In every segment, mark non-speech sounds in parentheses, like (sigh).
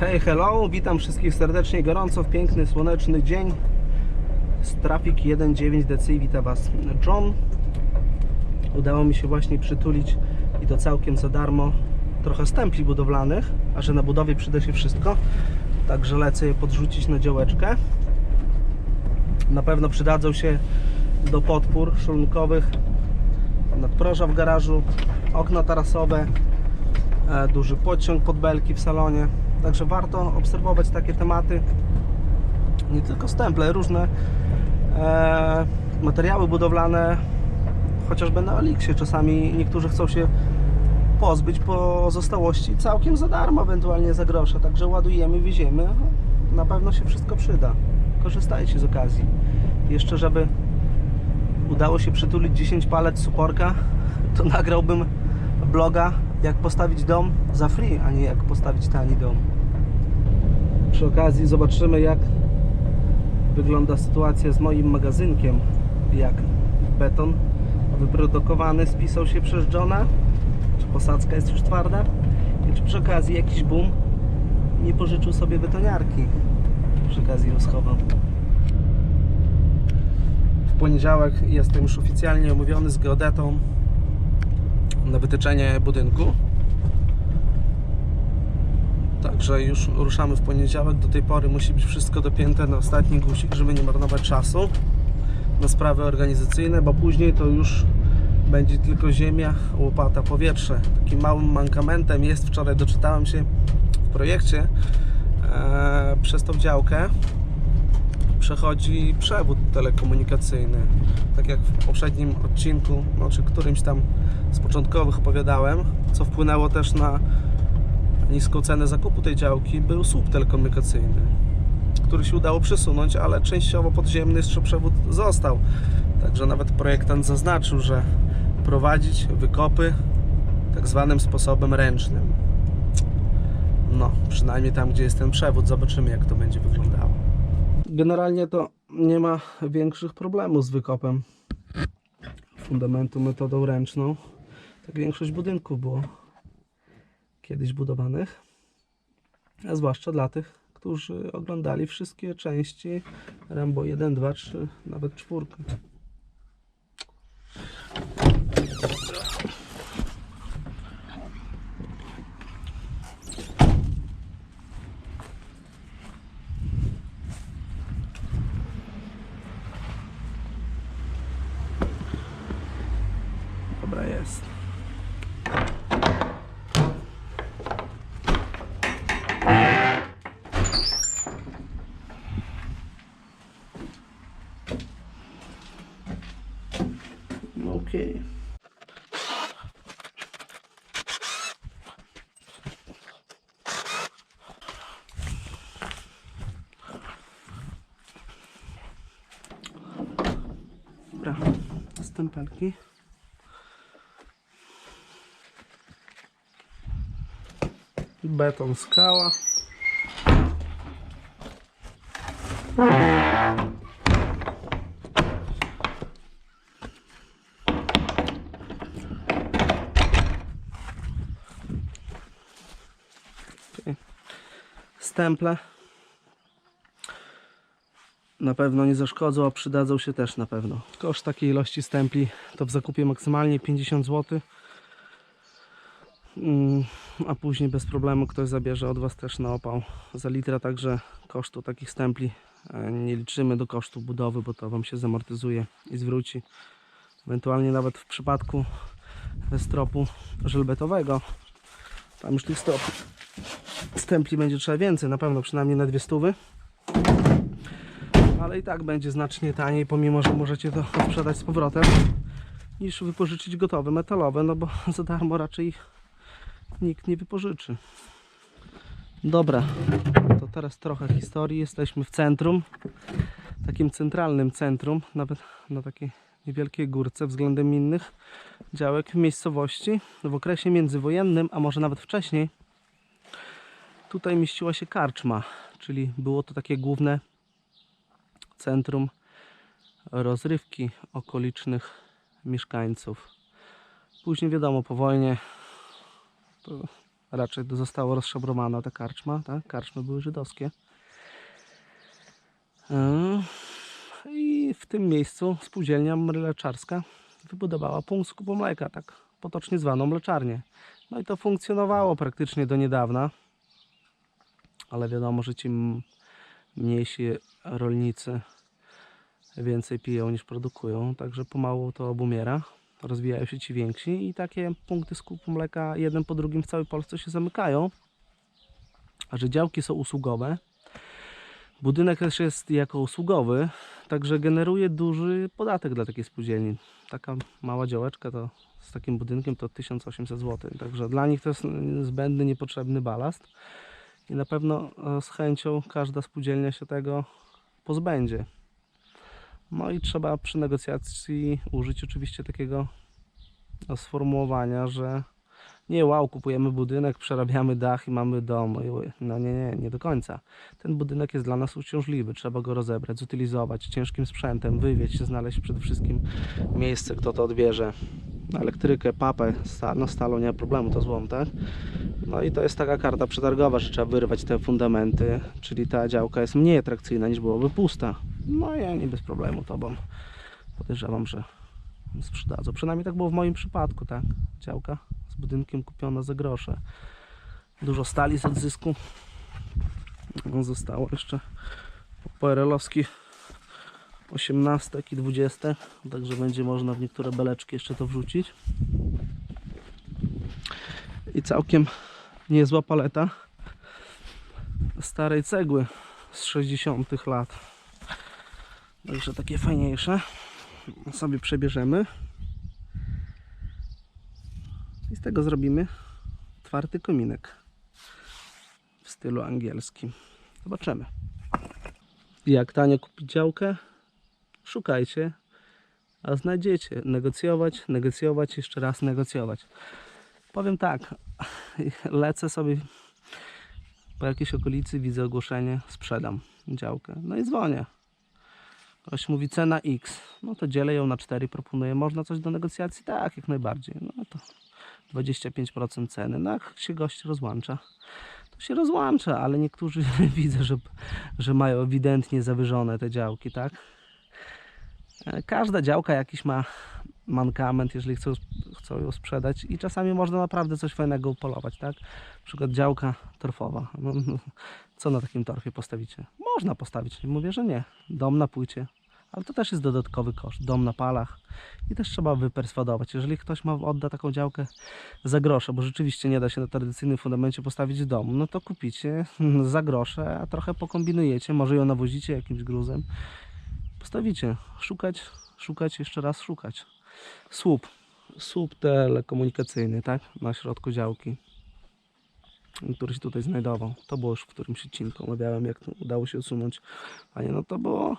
Hej, hello, witam wszystkich serdecznie gorąco w piękny, słoneczny dzień. Z Traffic 1.9 DC wita Was. John Udało mi się właśnie przytulić i to całkiem za darmo trochę stempli budowlanych, a że na budowie przyda się wszystko także lecę je podrzucić na działeczkę. Na pewno przydadzą się do podpór szulunkowych nadproża w garażu okna tarasowe e, duży podciąg pod belki w salonie. Także warto obserwować takie tematy. Nie tylko stemple, różne e, materiały budowlane, chociażby na Elixie. Czasami niektórzy chcą się pozbyć pozostałości całkiem za darmo, ewentualnie za grosze. Także ładujemy, wieziemy. Na pewno się wszystko przyda. Korzystajcie z okazji. Jeszcze, żeby udało się przytulić 10 palet suporka, to nagrałbym bloga jak postawić dom za free, a nie jak postawić tani dom. Przy okazji zobaczymy jak wygląda sytuacja z moim magazynkiem, jak beton wyprodukowany spisał się przez Johna, czy posadzka jest już twarda i czy przy okazji jakiś boom nie pożyczył sobie betoniarki. Przy okazji ją schowam. W poniedziałek jestem już oficjalnie umówiony z geodetą na wytyczenie budynku. Także już ruszamy w poniedziałek. Do tej pory musi być wszystko dopięte na ostatni guzik, żeby nie marnować czasu na sprawy organizacyjne, bo później to już będzie tylko ziemia, łopata, powietrze. Takim małym mankamentem jest, wczoraj doczytałem się w projekcie, e, przez tą działkę przechodzi przewód telekomunikacyjny. Tak jak w poprzednim odcinku, no, czy którymś tam z początkowych opowiadałem, co wpłynęło też na niską cenę zakupu tej działki, był słup telekomunikacyjny, który się udało przesunąć, ale częściowo podziemny jeszcze przewód został. Także nawet projektant zaznaczył, że prowadzić wykopy tak zwanym sposobem ręcznym. No, przynajmniej tam, gdzie jest ten przewód, zobaczymy, jak to będzie wyglądało. Generalnie to nie ma większych problemów z wykopem fundamentu metodą ręczną. Tak większość budynków było kiedyś budowanych, a zwłaszcza dla tych, którzy oglądali wszystkie części Rambo 1, 2, 3, nawet 4. stempelki. Beton skała. Okej. Stemple na pewno nie zaszkodzą, a przydadzą się też na pewno. Koszt takiej ilości stempli to w zakupie maksymalnie 50 zł. Mm, a później bez problemu ktoś zabierze od Was też na opał za litra, także kosztu takich stempli e, nie liczymy do kosztu budowy, bo to Wam się zamortyzuje i zwróci. Ewentualnie nawet w przypadku stropu żelbetowego, tam już tych stop stempli będzie trzeba więcej, na pewno przynajmniej na dwie stówy. Ale i tak będzie znacznie taniej, pomimo że możecie to (laughs) sprzedać z powrotem, niż wypożyczyć gotowe metalowe, no bo (laughs) za darmo raczej nikt nie wypożyczy. Dobra, to teraz trochę historii. Jesteśmy w centrum, takim centralnym centrum, nawet na takiej niewielkiej górce względem innych działek w miejscowości. W okresie międzywojennym, a może nawet wcześniej, tutaj mieściła się karczma, czyli było to takie główne centrum rozrywki okolicznych mieszkańców. Później wiadomo, po wojnie to raczej zostało rozszabrowana ta karczma, tak? Karczmy były żydowskie. Yy, I w tym miejscu spółdzielnia mleczarska wybudowała punkt skupu mleka, tak potocznie zwaną mleczarnię. No i to funkcjonowało praktycznie do niedawna, ale wiadomo, że ci mniejsi rolnicy więcej piją niż produkują, także pomału to obumiera. Rozwijają się ci więksi i takie punkty skupu mleka jeden po drugim w całej Polsce się zamykają. A że działki są usługowe, budynek też jest jako usługowy, także generuje duży podatek dla takiej spółdzielni. Taka mała działeczka to z takim budynkiem to 1800 zł. Także dla nich to jest zbędny, niepotrzebny balast. I na pewno e, z chęcią każda spółdzielnia się tego pozbędzie. No i trzeba przy negocjacji użyć oczywiście takiego sformułowania, że nie wow, kupujemy budynek, przerabiamy dach i mamy dom. No nie, nie, nie do końca. Ten budynek jest dla nas uciążliwy, trzeba go rozebrać, zutylizować ciężkim sprzętem, wywieźć, znaleźć przede wszystkim miejsce, kto to odbierze. Elektrykę, papę, sta, no stalą nie ma problemu, to złom, tak? No i to jest taka karta przetargowa, że trzeba wyrwać te fundamenty, czyli ta działka jest mniej atrakcyjna niż byłoby pusta. No i oni bez problemu tobą podejrzewam, że sprzedadzą. Przynajmniej tak było w moim przypadku, tak? Działka z budynkiem kupiona za grosze. Dużo stali z odzysku. Zostało jeszcze PRL-owski 18 i 20, także będzie można w niektóre beleczki jeszcze to wrzucić. I całkiem niezła paleta starej cegły z 60 lat. Także takie fajniejsze sobie przebierzemy i z tego zrobimy twardy kominek w stylu angielskim. Zobaczymy. Jak tanio kupić działkę? Szukajcie, a znajdziecie. Negocjować, negocjować, jeszcze raz negocjować. Powiem tak, (laughs) lecę sobie po jakiejś okolicy, widzę ogłoszenie, sprzedam działkę. No i dzwonię. Ktoś mówi cena X, no to dzielę ją na 4, proponuję. Można coś do negocjacji? Tak, jak najbardziej. No to 25% ceny. No jak się gość rozłącza, to się rozłącza, ale niektórzy (laughs) widzę, że, że mają ewidentnie zawyżone te działki, tak? E, Każda działka jakiś ma mankament, jeżeli chcą, chcą ją sprzedać i czasami można naprawdę coś fajnego upolować, tak? Na przykład działka torfowa. No, no, co na takim torfie postawicie? Można postawić, nie mówię, że nie. Dom na płycie, ale to też jest dodatkowy koszt. Dom na palach i też trzeba wyperswadować. Jeżeli ktoś ma odda taką działkę za grosze, bo rzeczywiście nie da się na tradycyjnym fundamencie postawić domu, no to kupicie (laughs) za grosze, a trochę pokombinujecie, może ją nawozicie jakimś gruzem. Postawicie, szukać, szukać, jeszcze raz szukać. Słup, słup telekomunikacyjny, tak? Na środku działki który się tutaj znajdował. To było już w którymś odcinku omawiałem, jak udało się usunąć. Panie, no to było,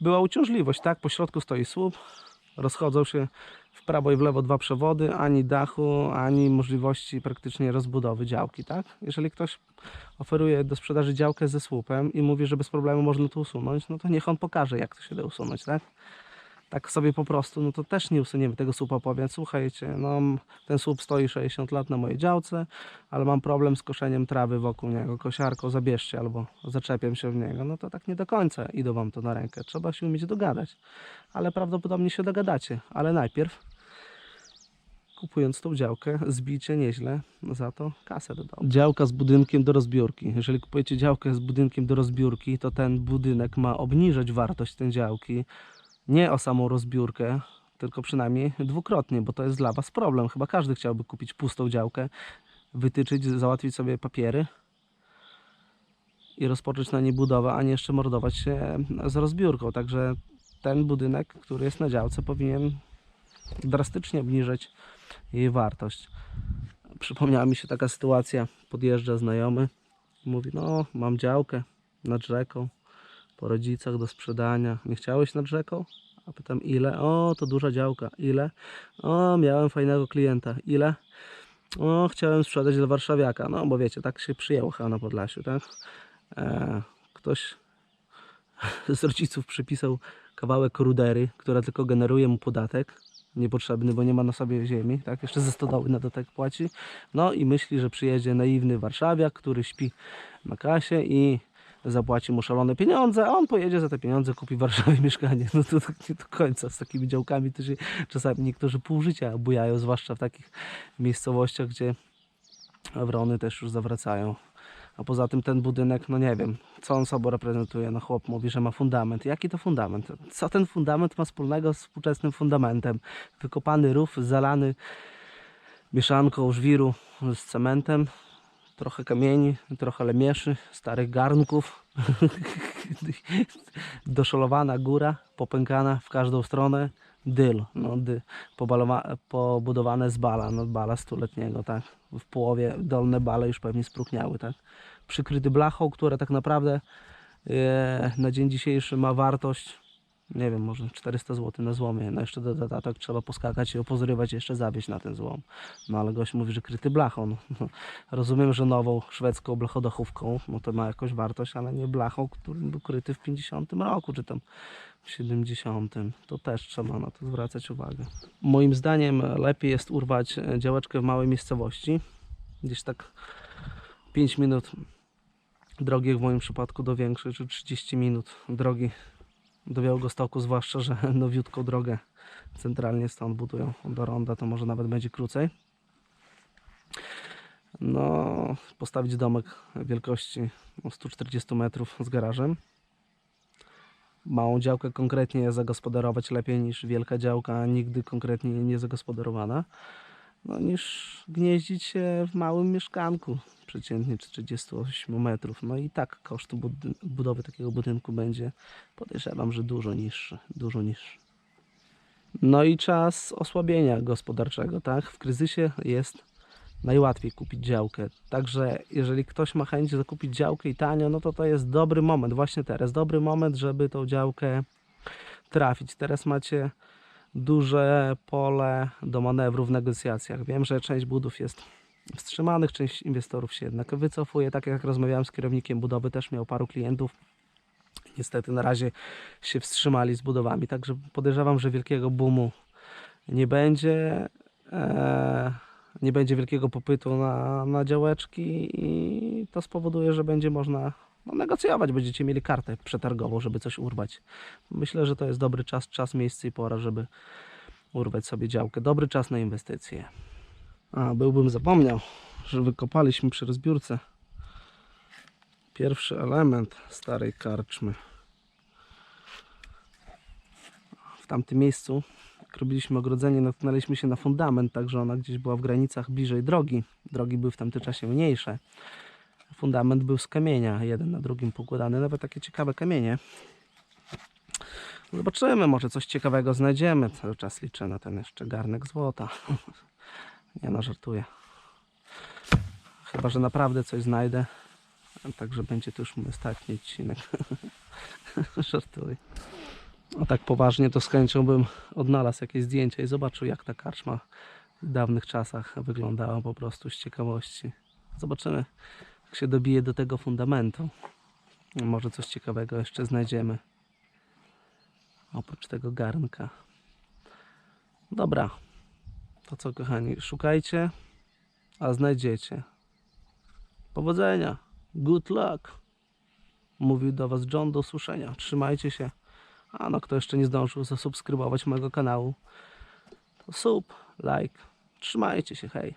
była uciążliwość, tak? Po środku stoi słup, rozchodzą się w prawo i w lewo dwa przewody, ani dachu, ani możliwości praktycznie rozbudowy działki, tak? Jeżeli ktoś oferuje do sprzedaży działkę ze słupem i mówi, że bez problemu można to usunąć, no to niech on pokaże, jak to się da usunąć, tak? Tak sobie po prostu, no to też nie usuniemy tego słupa, powiem, słuchajcie, no ten słup stoi 60 lat na mojej działce, ale mam problem z koszeniem trawy wokół niego, kosiarką zabierzcie albo zaczepiam się w niego, no to tak nie do końca idą wam to na rękę, trzeba się umieć dogadać, ale prawdopodobnie się dogadacie, ale najpierw kupując tą działkę, zbicie nieźle za to kasę do domu. Działka z budynkiem do rozbiórki. Jeżeli kupujecie działkę z budynkiem do rozbiórki, to ten budynek ma obniżać wartość tej działki, nie o samą rozbiórkę, tylko przynajmniej dwukrotnie, bo to jest dla Was problem. Chyba każdy chciałby kupić pustą działkę, wytyczyć, załatwić sobie papiery i rozpocząć na niej budowę, a nie jeszcze mordować się z rozbiórką. Także ten budynek, który jest na działce, powinien drastycznie obniżyć jej wartość. Przypomniała mi się taka sytuacja, podjeżdża znajomy, mówi, no mam działkę nad rzeką, po rodzicach do sprzedania. Nie chciałeś nad rzeką? A pytam ile? O, to duża działka. Ile? O, miałem fajnego klienta. Ile? O, chciałem sprzedać dla warszawiaka. No, bo wiecie, tak się przyjęło chyba na Podlasiu, tak? E, ktoś (laughs) z rodziców przypisał kawałek rudery, która tylko generuje mu podatek. niepotrzebny, bo nie ma na sobie ziemi, tak? Jeszcze ze stodoły na dotek płaci. No i myśli, że przyjedzie naiwny warszawiak, który śpi na kasie i zapłaci mu szalone pieniądze, a on pojedzie za te pieniądze, kupi w Warszawie (laughs) mieszkanie. No to tak nie do końca. Z takimi działkami się czasami niektórzy pół życia bujają, zwłaszcza w takich miejscowościach, gdzie wrony też już zawracają. A poza tym ten budynek, no nie wiem, co on sobą reprezentuje. No chłop mówi, że ma fundament. Jaki to fundament? Co ten fundament ma wspólnego z współczesnym fundamentem? Wykopany rów, zalany mieszanką żwiru z cementem, trochę kamieni, trochę lemieszy, starych garnków, (laughs) doszolowana góra, popękana w każdą stronę, dyl, no, dy, pobudowane z bala, no bala stuletniego, tak, w połowie dolne bale już pewnie spróchniały, tak, przykryty blachą, która tak naprawdę e, na dzień dzisiejszy ma wartość nie wiem, może 400 zł na złomie. No jeszcze do dodatek trzeba poskakać i opozrywać jeszcze zawieźć na ten złom. No ale gość mówi, że kryty blachą. No, rozumiem, że nową szwedzką blachodachówką, no to ma jakąś wartość, ale nie blachą, który był kryty w 50 roku, czy tam w 70. To też trzeba na to zwracać uwagę. Moim zdaniem lepiej jest urwać e, działeczkę w małej miejscowości. Gdzieś tak 5 minut drogi w moim przypadku do większej, czy 30 minut drogi do Białegostoku, zwłaszcza, że (laughs) nowiutką drogę centralnie stąd budują do Ronda, to może nawet będzie krócej. No, postawić domek wielkości no, 140 metrów z garażem. Małą działkę konkretnie zagospodarować lepiej niż wielka działka, nigdy konkretnie nie zagospodarowana. No, niż gnieździć się w małym mieszkanku, przeciętnie 48 metrów. No i tak koszt bud- budowy takiego budynku będzie, podejrzewam, że dużo niższy, dużo niższy. No i czas osłabienia gospodarczego, tak? W kryzysie jest najłatwiej kupić działkę. Także jeżeli ktoś ma chęć zakupić działkę i tanio, no to to jest dobry moment, właśnie teraz, dobry moment, żeby tą działkę trafić. Teraz macie duże pole do manewru w negocjacjach. Wiem, że część budów jest wstrzymanych, część inwestorów się jednak wycofuje. Tak jak rozmawiałem z kierownikiem budowy, też miał paru klientów. Niestety na razie się wstrzymali z budowami, także podejrzewam, że wielkiego boomu nie będzie. Eee, nie będzie wielkiego popytu na, na działeczki i to spowoduje, że będzie można no, negocjować. Będziecie mieli kartę przetargową, żeby coś urwać. Myślę, że to jest dobry czas, czas, miejsce i pora, żeby urwać sobie działkę. Dobry czas na inwestycje. A, byłbym zapomniał, że wykopaliśmy przy rozbiórce pierwszy element starej karczmy. W tamtym miejscu, jak robiliśmy ogrodzenie, natknęliśmy się na fundament, także ona gdzieś była w granicach bliżej drogi. Drogi były w tamtym czasie mniejsze. Fundament był z kamienia, jeden na drugim pokładany, nawet takie ciekawe kamienie. Zobaczymy, może coś ciekawego znajdziemy. Cały czas liczę na ten jeszcze garnek złota. (laughs) Nie no, żartuję. Chyba, że naprawdę coś znajdę. Także będzie to już mój ostatni odcinek. (laughs) żartuję. A tak poważnie to z chęcią bym odnalazł jakieś zdjęcia i zobaczył jak ta karczma w dawnych czasach wyglądała po prostu z ciekawości. Zobaczymy jak się dobije do tego fundamentu. Może coś ciekawego jeszcze znajdziemy. Oprócz tego garnka. Dobra. To co kochani, szukajcie, a znajdziecie. Powodzenia. Good luck. Mówił do Was John, do usłyszenia. Trzymajcie się. A no, kto jeszcze nie zdążył zasubskrybować mojego kanału, to sub, like. Trzymajcie się, hej.